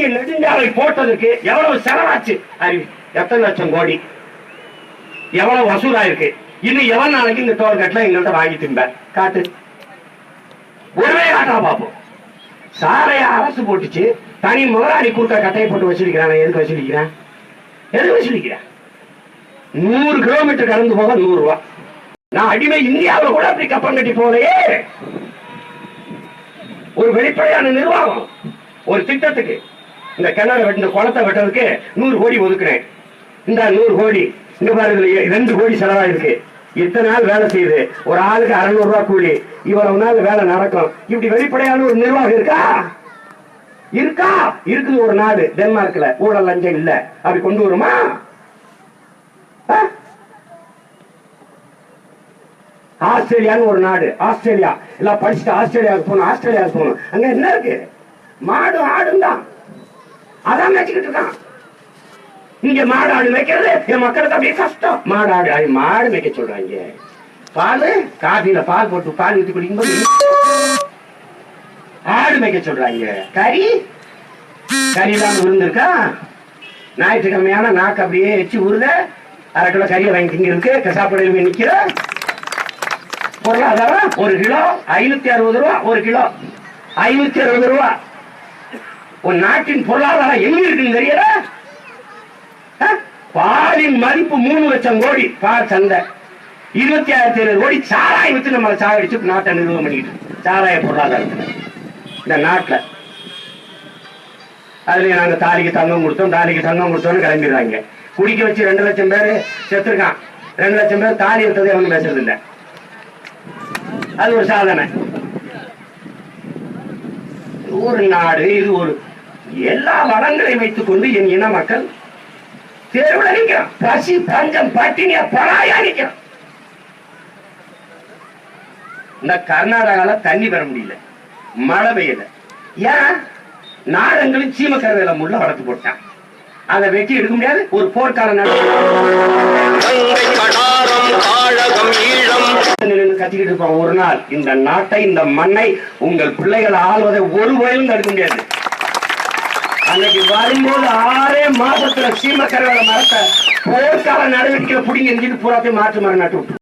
தேசிய நெடுஞ்சாலை போட்டதற்கு எவ்வளவு செலவாச்சு? அறிவி எத்தனை லட்சம் கோடி? எவ்வளவு வசூலாயிருக்கு இன்னும் எவன் நாளைக்கு இந்த டோல்கேட்ல எங்கள்கிட்ட வாங்கி திம்ப காட்டு. ஒருவே காட்டா பார்ப்போம். சாலைய அரசு போட்டுச்சு. தனி முதலாளி கூட்ட கட்டையை போட்டு வசூலிக்கிறான் எதுக்கு வசூலிக்கிறேன் எதுக்கு வசூலிக்கிறேன் நூறு கிலோமீட்டர் கடந்து போக நூறு ரூபா நான் அடிமை இந்தியாவில் கூட அப்படி கப்பம் கட்டி போகலையே. ஒரு வெளிப்படையான நிர்வாகம் ஒரு திட்டத்துக்கு இந்த கிணறு வெட்ட குளத்தை வெட்டுறதுக்கு நூறு கோடி ஒதுக்குறேன். இந்த நூறு கோடி. இந்த பாருங்க ரெண்டு கோடி செலவாயிருக்கு இத்தனை நாள் வேலை செய்யுது. ஒரு ஆளுக்கு அறுநூறு ரூபா கூலி. இவ்வளவு நாள் வேலை நடக்கும். இப்படி வெளிப்படையான ஒரு நிர்வாகம் இருக்கா? இருக்கா? இருக்குது ஒரு நாடு டென்மார்க்ல. ஊழல் லஞ்சம் இல்ல. அப்படி கொண்டு வருமா? ஆஸ்திரேலியான்னு ஒரு நாடு ஆஸ்திரேலியா. எல்லாம் படிச்சுட்டு ஆஸ்திரேலியாவுக்கு போகணும் ஆஸ்திரேலியாவுக்கு போகணும். அங்க என்ன இருக்கு? மாடு ஆடும் தான். அதான் மேய்ச்சிக்கிட்டு இருக்கான். இங்க மாடு ஆடு மேய்க்கிறது என் மக்களுக்கு அப்படியே கஷ்டம். மாடு ஆடு மாடு மேய்க்க சொல்றாங்க. பால் காபியில பால் போட்டு பால் ஊத்தி குடிக்கும்போது ஆடு மேய்க்க சொல்றாங்க. கறி? கறி எல்லாம் விருந்திருக்கா ஞாயிற்றுக்கிழமையான நாக்கு அப்படியே எச்சி உருத அரை கிலோ கறியை வாங்கி திங்கிறதுக்கு கசாப்படையில் நிக்கிற. பொருளாதாரம் ஒரு கிலோ ஐநூத்தி அறுபது ரூபா ஒரு கிலோ. ஐநூத்தி அறுபது ரூபா. உன் நாட்டின் பொருளாதாரம் எங்க இருக்குன்னு தெரியல பாலின் மதிப்பு மூணு லட்சம் கோடி. பால் சந்தை. இருபத்தி ஆயிரத்தி ஐநூறு கோடி சாராயம் வச்சு நம்ம சாகடிச்சு நாட்டை நிறுவனம் பண்ணிட்டு சாராய பொருளாதாரத்தில். இந்த நாட்டுல. அதுல நாங்க தாலிக்கு தங்கம் கொடுத்தோம். தாலிக்கு தங்கம் கொடுத்தோம்னு கிளம்பிடுறாங்க. குடிக்க வச்சு ரெண்டு லட்சம் பேர் செத்துருக்கான். ரெண்டு லட்சம் பேர் தாலி எடுத்ததே ஒன்றும் பேசுறது இல்லை அது ஒரு சாதனை. ஒரு நாடு இது ஒரு எல்லா வளங்களையும் வைத்துக் கொண்டு என் இன மக்கள் தெருவில் நிற்கிறான். பசி பஞ்சம் பட்டினியா பராயா நிற்கிறான். இந்த கர்நாடகால தண்ணி பெற முடியல. மழை பெய்யல. ஏன்? நாடங்களும் சீமக்கரவேல முள்ள வளர்த்து போட்டான். அதை வெட்டி எடுக்க முடியாது? ஒரு போர்க்கால கத்திக்கிட்டு இருப்பான். ஒரு நாள் இந்த நாட்டை இந்த மண்ணை உங்கள் பிள்ளைகள் ஆள்வதை ஒரு வயலும் தடுக்க முடியாது. அன்னைக்கு வரும்போது ஆறே மாசத்துல சீமக்கரவேல மரத்தை போர்க்கால நடவடிக்கையில புடிங்க எரிஞ்சிட்டு பூராத்தையும் மாற்று மரம் நட்டு விட்டு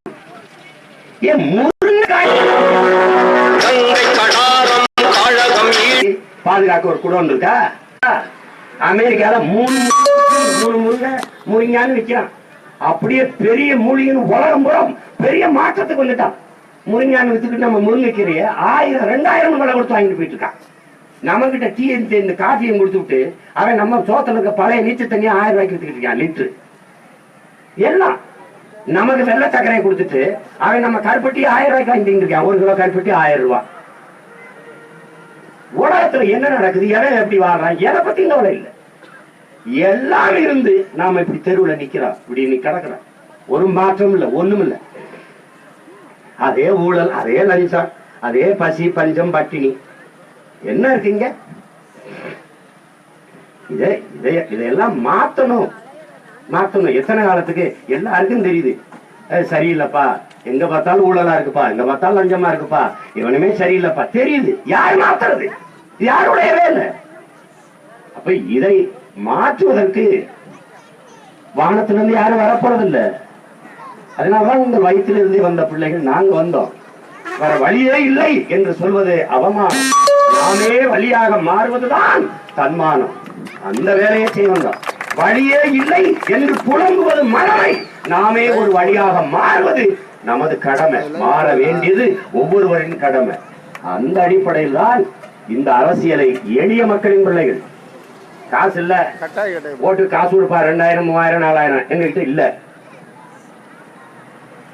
ஏன் முருங்கைக்காய் பாதுகாக்க ஒரு குடம் இருக்கா? அமெரிக்கால மூணு மூணு முருங்கை முருங்கான்னு விற்கிறான் அப்படியே பெரிய மூலிகைன்னு உலகம் புறம் பெரிய மாற்றத்துக்கு வந்துட்டான். முருங்கான்னு வித்துக்கிட்டு நம்ம முருங்கைக்கீரையை ஆயிரம் ரெண்டாயிரம் விலை கொடுத்து வாங்கிட்டு போயிட்டு இருக்கான். நம்ம கிட்ட டீ இந்த காஃபியும் கொடுத்து விட்டு அவன் நம்ம சோத்துல இருக்க பழைய நீச்சல் தண்ணியை ஆயிரம் ரூபாய்க்கு வித்துக்கிட்டு இருக்கான் லிட்டரு. எல்லாம் நமக்கு வெள்ள சர்க்கரையை கொடுத்துட்டு அவன் நம்ம கருப்பட்டி ஆயிரம் ரூபாய்க்கு வாங்கிட்டு இருக்கான் ஒரு கிலோ கருப்பட்டி ஆயிரம் ரூபாய். உலகத்துல என்ன நடக்குது? எவன் எப்படி வாழ்றான்? எதை பத்தி கவலை இல்லை. எல்லாம் இருந்து நாம இப்படி தெருவுல நிக்கிறோம். இப்படி நீ கிடக்குறோம். ஒரு மாற்றம் இல்லை ஒண்ணும் இல்லை. அதே ஊழல் அதே லஞ்சம் அதே பசி பஞ்சம் பட்டினி. என்ன இருக்கீங்க? இதை இதை இதையெல்லாம் மாத்தணும். மாத்தணும். எத்தனை காலத்துக்கு? எல்லாருக்கும் தெரியுது. சரியில்லைப்பா. எங்க பார்த்தாலும் ஊழலா இருக்குப்பா. எங்க பார்த்தாலும் லஞ்சமா இருக்குப்பா. இவனுமே சரியில்லைப்பா. தெரியுது. யார் மாத்துறது? யாருடைய வேலை அப்ப இதை மாற்றுவதற்கு வானத்திலிருந்து யாரும் வரப்போறது இல்ல அதனாலதான் உங்கள் வயிற்றிலிருந்து வந்த பிள்ளைகள் நாங்க வந்தோம். வேற வழியே இல்லை என்று சொல்வது அவமானம். நாமே வழியாக மாறுவதுதான் தன்மானம். அந்த வேலையை வந்தோம் வழியே இல்லை என்று புலம்புவது மனமை நாமே ஒரு வழியாக மாறுவது நமது கடமை. மாற வேண்டியது ஒவ்வொருவரின் கடமை. அந்த அடிப்படையில் தான் இந்த அரசியலை எளிய மக்களின் பிள்ளைகள். காசு இல்ல. ஓட்டு காசு கொடுப்பா ரெண்டாயிரம் மூவாயிரம் நாலாயிரம். எங்ககிட்ட இல்ல.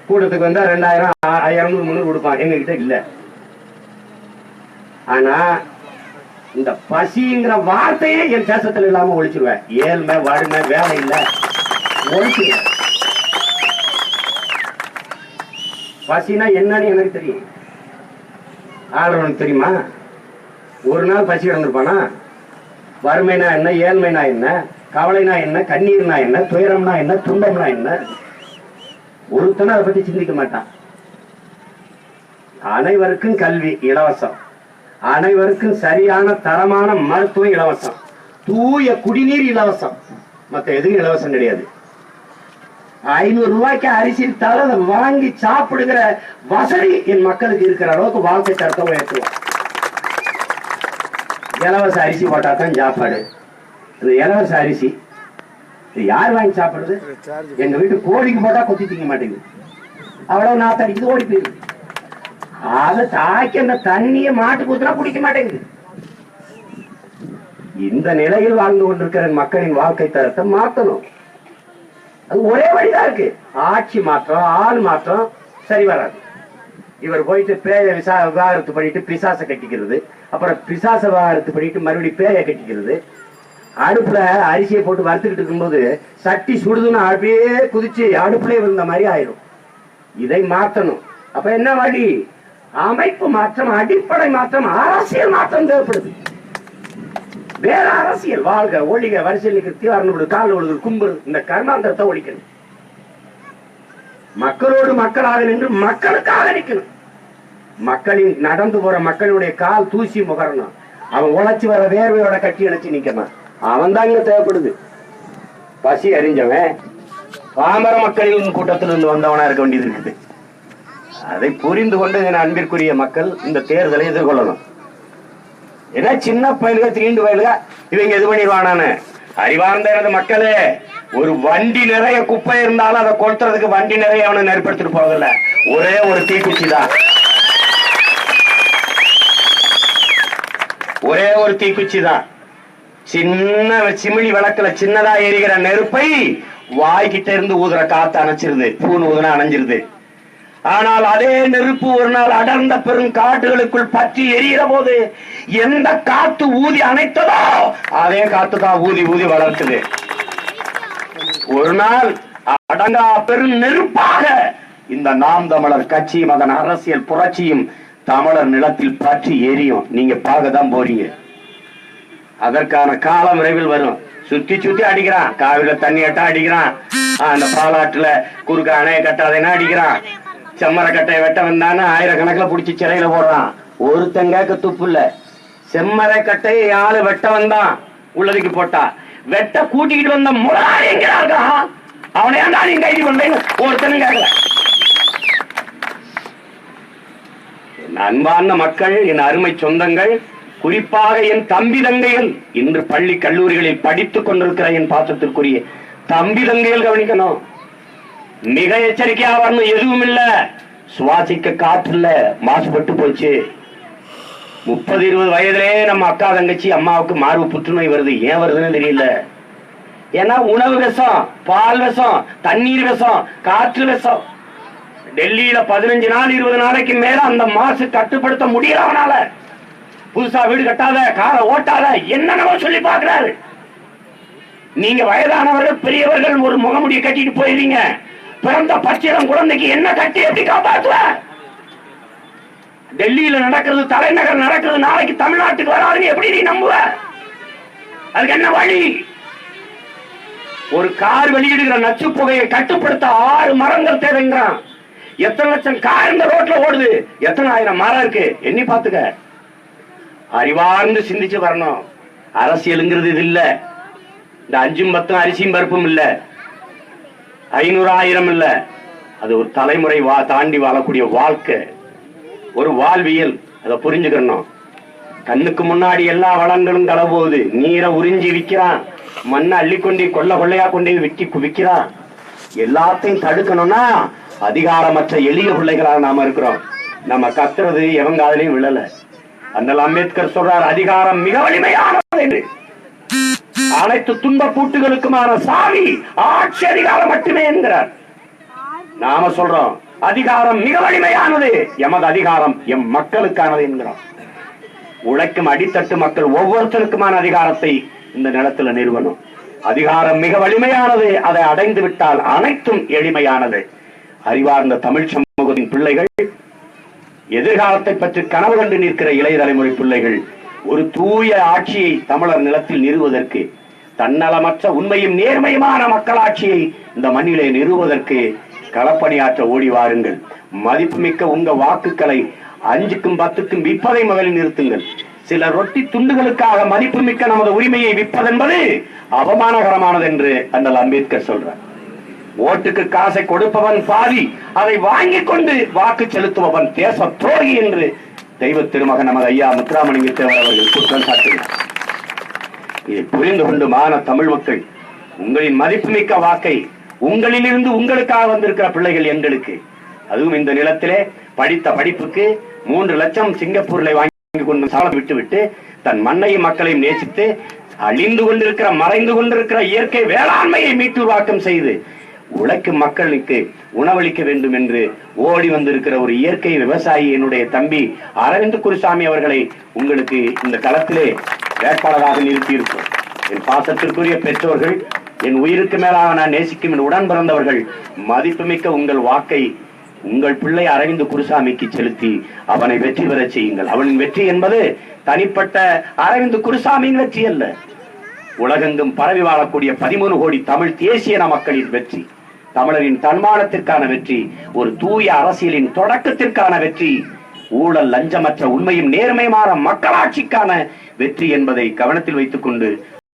கூட்டத்துக்கு வந்தா ரெண்டாயிரம் ஆயிரம் முந்நூறு கொடுப்பான். எங்ககிட்ட இல்ல. ஆனா இந்த பசிங்கிற வார்த்தையே என் தேசத்துல இல்லாம ஒழிச்சிருவேன். ஏழ்மை வறுமை வேலை இல்லை. ஒழிச்சிருவேன். பசினா என்னன்னு எனக்கு தெரியும். ஆளுநருக்கு தெரியுமா? ஒரு நாள் பசி கிடந்திருப்பானா வறுமைனா என்ன ஏழ்மைனா என்ன கவலைனா என்ன கண்ணீர்னா என்ன துயரம்னா என்ன துன்பம்னா என்ன? ஒருத்தனும் அதை பத்தி சிந்திக்க மாட்டான். அனைவருக்கும் கல்வி இலவசம். அனைவருக்கும் சரியான தரமான மருத்துவம் இலவசம். தூய குடிநீர் இலவசம். மத்த எதுவும் இலவசம் கிடையாது. ஐநூறு ரூபாய்க்கு அரிசி அதை வாங்கி சாப்பிடுகிற வசதி என் மக்களுக்கு இருக்கிற அளவுக்கு வாழ்க்கை தரத்தை உயர்த்துவோம். இலவச அரிசி போட்டா தான் சாப்பாடு. இது இலவச அரிசி. இது யார் வாங்கி சாப்பிடுறது? எங்க வீட்டு கோழிக்கு போட்டா கொத்தி திங்க மாட்டேங்குது. அவ்வளவு நாத்தடிக்குது ஓடி போயிடுது. அதை தாக்கி அந்த தண்ணியை மாட்டு குத்துனா குடிக்க மாட்டேங்குது. இந்த நிலையில் வாழ்ந்து கொண்டிருக்கிற மக்களின் வாழ்க்கை தரத்தை மாத்தணும். அது ஒரே வழிதான் இருக்கு. ஆட்சி மாற்றம் ஆள் மாற்றம் சரி வராது. இவர் போயிட்டு பேய விசா விவாகரத்து பண்ணிட்டு பிசாச கட்டிக்கிறது. அப்புறம் பிசாச விவாகரத்து பண்ணிட்டு மறுபடியும் பேய கட்டிக்கிறது. அடுப்புல அரிசியை போட்டு வறுத்துக்கிட்டு இருக்கும்போது சட்டி சுடுதுன்னு அப்படியே குதிச்சு அடுப்புல விழுந்த மாதிரி ஆயிடும் இதை மாத்தணும். அப்ப என்ன வழி? அமைப்பு மாற்றம் அடிப்படை மாற்றம் அரசியல் மாற்றம் தேவைப்படுது. வேற அரசியல் வாழ்க ஒழிக வரிசையில் நிற்கிறது கால் ஒழுகு கும்புறு இந்த கர்மாந்தரத்தை ஒழிக்கணும். மக்களோடு மக்களாக நின்று மக்களுக்காக நிற்கணும். மக்களின் நடந்து போற மக்களுடைய கால் தூசி முகரணும். அவன் உழைச்சி வர வேர்வையோட கட்டி அணைச்சு நிக்கணும் அவன் தான் இங்க தேவைப்படுது. பசி அறிஞ்சவன் பாமர மக்களின் கூட்டத்திலிருந்து வந்தவனா இருக்க வேண்டியது இருக்குது. அதை புரிந்து கொண்டு என் அன்பிற்குரிய மக்கள் இந்த தேர்தலை எதிர்கொள்ளணும். ஏன்னா சின்ன பயலுக தீண்டு பயலுக இவங்க இது பண்ணிடுவானான்னு? அறிவார்ந்த எனது மக்களே ஒரு வண்டி நிறைய குப்பை இருந்தாலும் அதை கொளுத்துறதுக்கு வண்டி நிறைய அவனை நெருப்படுத்திட்டு போவதில்ல ஒரே ஒரு தீக்குச்சி தான். ஒரே ஒரு தீக்குச்சி தான். சின்ன சிமிழி விளக்குல சின்னதா எரிகிற நெருப்பை வாய்கிட்ட இருந்து ஊதுற காத்து அணைச்சிருது. பூன் ஊதுனா அணைஞ்சிருது. ஆனால் அதே நெருப்பு ஒரு நாள் அடர்ந்த பெரும் காட்டுகளுக்குள் பற்றி எரிகிற போது எந்த காத்து ஊதி அணைத்ததோ அதே காத்து தான் ஊதி ஊதி வளர்க்குது ஒரு நாள் அடங்கா பெரும் நெருப்பாக இந்த நாம் தமிழர் கட்சியும் அதன் அரசியல் புரட்சியும் தமிழர் நிலத்தில் பற்றி எரியும். நீங்க பார்க்க தான் போறீங்க. அதற்கான காலம் விரைவில் வரும். சுத்தி சுத்தி அடிக்கிறான். காவில தண்ணி அட்டா அடிக்கிறான். ஆஹ், அந்த பாலாற்றுல குறுக்க அணைய கட்டாதேன்னா அடிக்கிறான். செம்மரக்கட்டை வெட்ட வந்தான்னு ஆயிரக்கணக்கில் புடிச்சு சிறையில போடுறான். ஒருத்தங்காக்க துப்பு இல்லை. செம்மரக்கட்டை ஆளு வெட்ட வந்தான். உள்ளதுக்கு போட்டா. வெட்ட கூட்டிக்கிட்டு வந்த முதலாளி எங்க அவனை ஏன்டா நீ கைது பண்றீங்க ஒருத்தனும் கேட்கல. என் அன்பார்ந்த மக்கள் என் அருமை சொந்தங்கள் குறிப்பாக என் தம்பி தங்கைகள் இன்று பள்ளி கல்லூரிகளில் படித்துக் கொண்டிருக்கிற என் பாசத்திற்குரிய தம்பி தங்கைகள் கவனிக்கணும். மிக எச்சரிக்கையா வரணும். எதுவும் இல்ல. சுவாசிக்க காற்று மாசுபட்டு போச்சு. முப்பது இருபது வயதுலே நம்ம அக்கா தங்கச்சி அம்மாவுக்கு மார்பு புற்றுநோய் வருது. ஏன் வருதுன்னு தெரியல. ஏன்னா உணவு விஷம் பால் விஷம் தண்ணீர் விஷம் காற்று விஷம். டெல்லியில பதினஞ்சு நாள் இருபது நாளைக்கு மேல அந்த மாசு கட்டுப்படுத்த முடியல அவனால. புதுசா வீடு கட்டாத காரை ஓட்டாத என்னென்னவோ சொல்லி பாக்குறாரு நீங்க வயதானவர்கள் பெரியவர்கள் ஒரு முகமுடியை கட்டிட்டு போயிருவீங்க பிறந்த பச்சிடம் குழந்தைக்கு என்ன கட்டி எப்படி காப்பாற்றுவ டெல்லியில நடக்கிறது தலைநகர் நடக்கிறது நாளைக்கு தமிழ்நாட்டுக்கு வராதுன்னு எப்படி நீ நம்புவ? அதுக்கு என்ன வழி? ஒரு கார் வெளியிடுகிற நச்சு புகையை கட்டுப்படுத்த ஆறு மரங்கள் தேவைங்கிறான். எத்தனை லட்சம் கார் இந்த ரோட்ல ஓடுது? எத்தனை ஆயிரம் மரம் இருக்கு? எண்ணி பாத்துக்க அறிவார்ந்து சிந்திச்சு வரணும். அரசியலுங்கிறது இது இல்ல. இந்த அஞ்சும் பத்தும் அரிசியும் பருப்பும் இல்ல. ஐநூறு ஆயிரம் இல்ல. அது ஒரு தலைமுறை வா தாண்டி வாழக்கூடிய வாழ்க்கை. ஒரு வாழ்வியல். அதை புரிஞ்சுக்கணும். கண்ணுக்கு முன்னாடி எல்லா வளங்களும் கலபோகுது. நீரை உறிஞ்சி விற்கிறான். மண்ணை அள்ளி கொண்டு கொள்ள கொள்ளையா கொண்டே விற்கி குவிக்கிறான் எல்லாத்தையும் தடுக்கணும்னா அதிகாரமற்ற எளிய பிள்ளைகளாக நாம இருக்கிறோம். நம்ம கத்துறது எவன் காதலையும் விழல. அண்ணல் அம்பேத்கர் சொல்றார் அதிகாரம் மிக வலிமையானது என்று. அனைத்து துன்ப பூட்டுகளுக்குமான சாவி ஆட்சி அதிகாரம் மட்டுமே என்கிறார். நாம சொல்றோம் அதிகாரம் மிக வலிமையானது. எமது அதிகாரம் எம் மக்களுக்கானது என்கிறோம். உழைக்கும் அடித்தட்டு மக்கள் ஒவ்வொருத்தருக்குமான அதிகாரத்தை இந்த நிலத்துல நிறுவனம் அதிகாரம் மிக வலிமையானது அதை அடைந்து விட்டால் அனைத்தும் எளிமையானது. அறிவார்ந்த தமிழ் சமூகத்தின் பிள்ளைகள் எதிர்காலத்தை பற்றி கனவு கண்டு நிற்கிற இளைய தலைமுறை பிள்ளைகள் ஒரு தூய ஆட்சியை தமிழர் நிலத்தில் நிறுவதற்கு தன்னலமற்ற உண்மையும் நேர்மையுமான மக்களாட்சியை இந்த மண்ணிலே நிறுவதற்கு களப்பணியாற்ற ஓடி வாருங்கள். மதிப்புமிக்க உங்க வாக்குகளை அஞ்சுக்கும் பத்துக்கும் விற்பதை முதலில் நிறுத்துங்கள். சில ரொட்டி துண்டுகளுக்காக மதிப்புமிக்க நமது உரிமையை விற்பதென்பது அவமானகரமானது என்று அண்ணல் அம்பேத்கர் சொல்றார். ஓட்டுக்கு காசை கொடுப்பவன் பாதி அதை வாங்கிக் கொண்டு வாக்கு செலுத்துபவன் தேச துரோகி என்று தெய்வ திருமகன் நமது ஐயா முத்துராமலிங்க தேவர் அவர்கள் குற்றம் சாட்டினார். இதை புரிந்து கொண்டு மான தமிழ் மக்கள் உங்களின் மதிப்புமிக்க வாக்கை உங்களிலிருந்து உங்களுக்காக வந்திருக்கிற பிள்ளைகள் எங்களுக்கு அதுவும் இந்த நிலத்திலே படித்த படிப்புக்கு மூன்று லட்சம் சிங்கப்பூர்ல வாங்கி கொண்டு சாலம் விட்டுவிட்டு தன் மண்ணையும் மக்களையும் நேசித்து அழிந்து கொண்டிருக்கிற மறைந்து கொண்டிருக்கிற இயற்கை வேளாண்மையை மீட்டு உருவாக்கம் செய்து உழைக்கும் மக்களுக்கு உணவளிக்க வேண்டும் என்று ஓடி வந்திருக்கிற ஒரு இயற்கை விவசாயி என்னுடைய தம்பி அரவிந்த் குருசாமி அவர்களை உங்களுக்கு இந்த களத்திலே வேட்பாளராக நிறுத்தியிருக்கிறோம். என் பாசத்திற்குரிய பெற்றோர்கள் என் உயிருக்கு மேலாக நான் நேசிக்கும் என் உடன் பிறந்தவர்கள் மதிப்புமிக்க உங்கள் வாக்கை உங்கள் பிள்ளை அரவிந்த் குருசாமிக்கு செலுத்தி அவனை வெற்றி பெறச் செய்யுங்கள். அவனின் வெற்றி என்பது தனிப்பட்ட அரவிந்த் குருசாமியின் வெற்றி அல்ல. உலகெங்கும் பரவி வாழக்கூடிய பதிமூணு கோடி தமிழ் தேசிய மக்களின் வெற்றி. தமிழரின் தன்மானத்திற்கான வெற்றி ஒரு தூய அரசியலின் தொடக்கத்திற்கான வெற்றி ஊழல் லஞ்சமற்ற உண்மையும் நேர்மையுமான மக்களாட்சிக்கான வெற்றி என்பதை கவனத்தில் வைத்துக் கொண்டு